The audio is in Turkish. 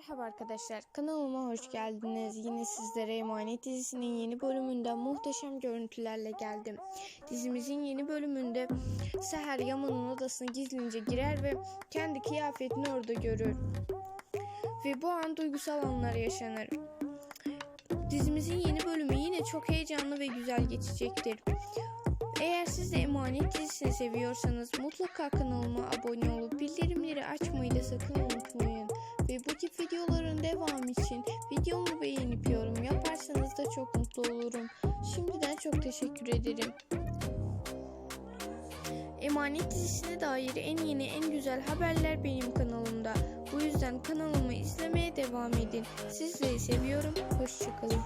Merhaba arkadaşlar, kanalıma hoş geldiniz. Yine sizlere Emanet dizisinin yeni bölümünden muhteşem görüntülerle geldim. Dizimizin yeni bölümünde Seher Yaman'ın odasına gizlince girer ve kendi kıyafetini orada görür. Ve bu an duygusal anlar yaşanır. Dizimizin yeni bölümü yine çok heyecanlı ve güzel geçecektir. Eğer siz de Emanet dizisini seviyorsanız mutlaka kanalıma abone olup bildirimleri açmayı da sakın unutmayın. Bu tip videoların devamı için videomu beğenip yorum yaparsanız da çok mutlu olurum. Şimdiden çok teşekkür ederim. Emanet dizisine dair en yeni en güzel haberler benim kanalımda. Bu yüzden kanalımı izlemeye devam edin. Sizleri seviyorum. Hoşçakalın.